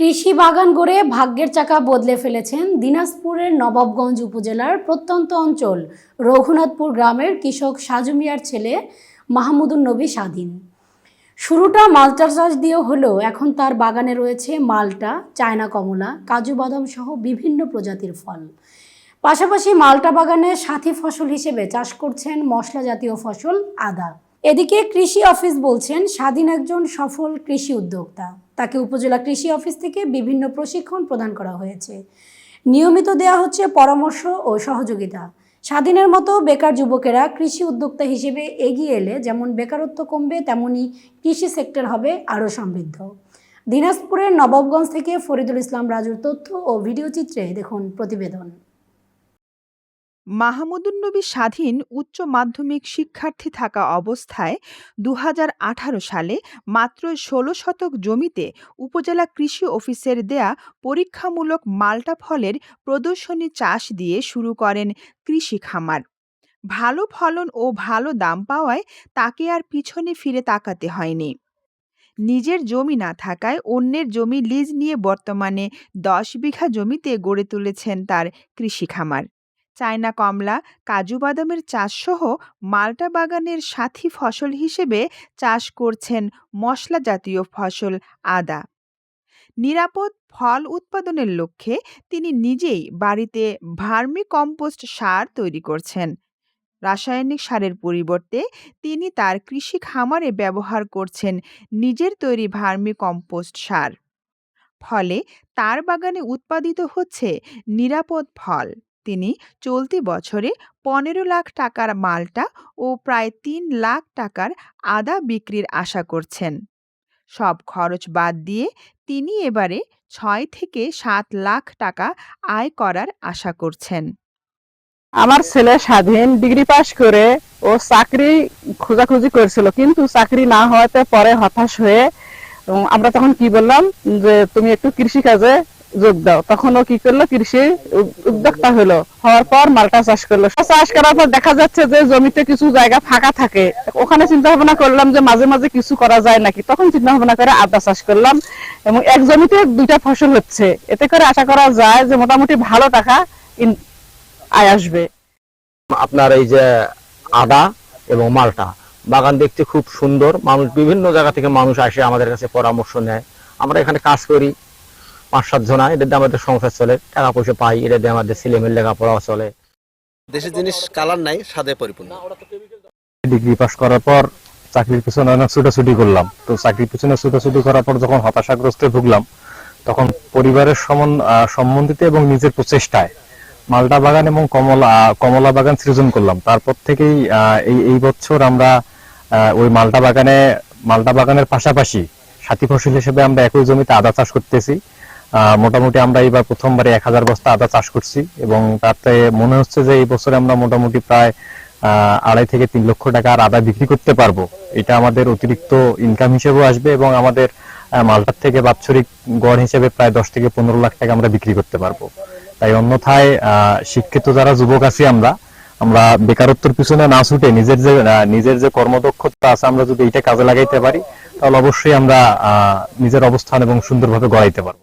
কৃষি বাগান গড়ে ভাগ্যের চাকা বদলে ফেলেছেন দিনাজপুরের নবাবগঞ্জ উপজেলার প্রত্যন্ত অঞ্চল, রঘুনাথপুর গ্রামের কৃষক সাজু মিয়ার ছেলে মাহমুদুন নবী স্বাধীন। শুরুটা মালটা চাষ দিয়ে হলেও এখন তার বাগানে রয়েছে মালটা, চায়না কমলা, কাজু বাদাম সহ বিভিন্ন প্রজাতির ফল। পাশাপাশি মালটা বাগানে সাথী ফসল হিসেবে চাষ করছেন মশলা জাতীয় ফসল আদা। এদিকে কৃষি অফিস বলছেন, স্বাধীন একজন সফল কৃষি উদ্যোক্তা। তাকে উপজেলা কৃষি অফিস থেকে বিভিন্ন প্রশিক্ষণ প্রদান করা হয়েছে। নিয়মিত দেওয়া হচ্ছে পরামর্শ ও সহযোগিতা। স্বাধীনের মতো বেকার যুবকেরা কৃষি উদ্যোক্তা হিসেবে এগিয়ে এলে যেমন বেকারত্ব কমবে, তেমনি কৃষি সেক্টর হবে আরও সমৃদ্ধ। দিনাজপুরের নবাবগঞ্জ থেকে ফরিদুল ইসলাম রাজুর তথ্য ও ভিডিও চিত্রে দেখুন প্রতিবেদন। মাহমুদুন নবী স্বাধীন উচ্চ মাধ্যমিক শিক্ষার্থী থাকা অবস্থায় দু হাজার আঠারো সালে মাত্র ষোলো শতক জমিতে উপজেলা কৃষি অফিসের দেয়া পরীক্ষামূলক মাল্টা ফলের প্রদর্শনী চাষ দিয়ে শুরু করেন কৃষি খামার। ভালো ফলন ও ভালো দাম পাওয়ায় তাকে আর পিছনে ফিরে তাকাতে হয়নি। নিজের জমি না থাকায় অন্যের জমি লিজ নিয়ে বর্তমানে দশ বিঘা জমিতে গড়ে তুলেছেন তার কৃষি খামার। চায়না কমলা, কাজু বাদামের চাষসহ মাল্টা বাগানের সাথী ফসল হিসেবে চাষ করছেন মশলা জাতীয় ফসল আদা। নিরাপদ ফল উৎপাদনের লক্ষ্যে তিনি নিজেই বাড়িতে ভার্মি কম্পোস্ট সার তৈরি করছেন। রাসায়নিক সারের পরিবর্তে তিনি তার কৃষি খামারে ব্যবহার করছেন নিজের তৈরি ভার্মি কম্পোস্ট সার। ফলে তার বাগানে উৎপাদিত হচ্ছে নিরাপদ ফল। তিনি চলতি বছরে পনেরো লাখ টাকার মালটা ও প্রায় তিন লাখ টাকার আদা বিক্রির আশা করছেন। সব খরচ বাদ দিয়ে তিনি এবারে ছয় থেকে সাত লাখ টাকা আয় করার আশা করছেন। আমার ছেলে স্বাধীন ডিগ্রি পাশ করে ও চাকরি খোঁজাখুঁজি করেছিল, কিন্তু চাকরি না হওয়াতে পরে হতাশ হয়ে আমরা তখন কি বললাম যে, তুমি একটু কৃষি কাজে যোগ দাও। তখন ও কি করল? কৃষি উদ্যোক্তা হলো। হওয়ার পর মালটা চাষ করল। চাষ করার পর দেখা যাচ্ছে যে জমিতে কিছু জায়গা ফাঁকা থাকে। ওখানে চিন্তা ভাবনা করলাম যে মাঝে মাঝে কিছু করা যায় নাকি? তখন চিন্তা ভাবনা করে আদা চাষ করলাম এবং এক জমিতে দুইটা ফসল হচ্ছে। এতে করে আশা করা যায় যে মোটামুটি ভালো টাকা আয় আসবে। আপনার এই যে আদা এবং মালটা, বাগান দেখতে খুব সুন্দর। মানুষ বিভিন্ন জায়গা থেকে মানুষ আসে আমাদের কাছে পরামর্শ নেয়। আমরা এখানে কাজ করি। পাঁচ সাত জনা এদের দিয়ে আমাদের সংসার চলে টাকা পয়সা পাই এদের দিয়ে আমাদের ছেলে মেয়ের লেখাপড়া চলে। দেশের জিনিস কালার নাই স্বাদে পরিপূর্ণ। ডিগ্রি পাস করার পর চাকরির পিছনে অনেক ছুটাছুটি করলাম। তো চাকরির পিছনে ছুটাছুটি করার পর যখন হতাশাগ্রস্তে ভুগলাম তখন পরিবারের সমন- সম্বন্ধিত এবং নিজের প্রচেষ্টায় মালটা বাগান এবং কমলা কমলা বাগান সৃজন করলাম। তারপর থেকেই আহ, এই এই বছর আমরা ওই মালটা বাগানে মালটা বাগানের পাশাপাশি সাথী ফসল হিসেবে আমরা একই জমিতে আদা চাষ করতেছি। মোটামুটি আমরা এবার প্রথমবারে এক হাজার বস্তা আদা চাষ করছি এবং তাতে মনে হচ্ছে যে এই বছরে আমরা মোটামুটি প্রায় আড়াই থেকে তিন লক্ষ টাকার আদা বিক্রি করতে পারব। এটা আমাদের অতিরিক্ত ইনকাম হিসেবেও আসবে এবং আমাদের মালটার থেকে বাৎসরিক গড় হিসেবে প্রায় দশ থেকে পনেরো লাখ টাকা আমরা বিক্রি করতে পারব। তাই অন্যথায় শিক্ষিত যারা যুবক আছি আমরা আমরা বেকারত্বের পিছনে না ছুটে নিজের যে নিজের যে কর্মদক্ষতা আছে, আমরা যদি এটা কাজে লাগাইতে পারি, তাহলে অবশ্যই আমরা নিজের অবস্থান এবং সুন্দরভাবে গড়াইতে পারব।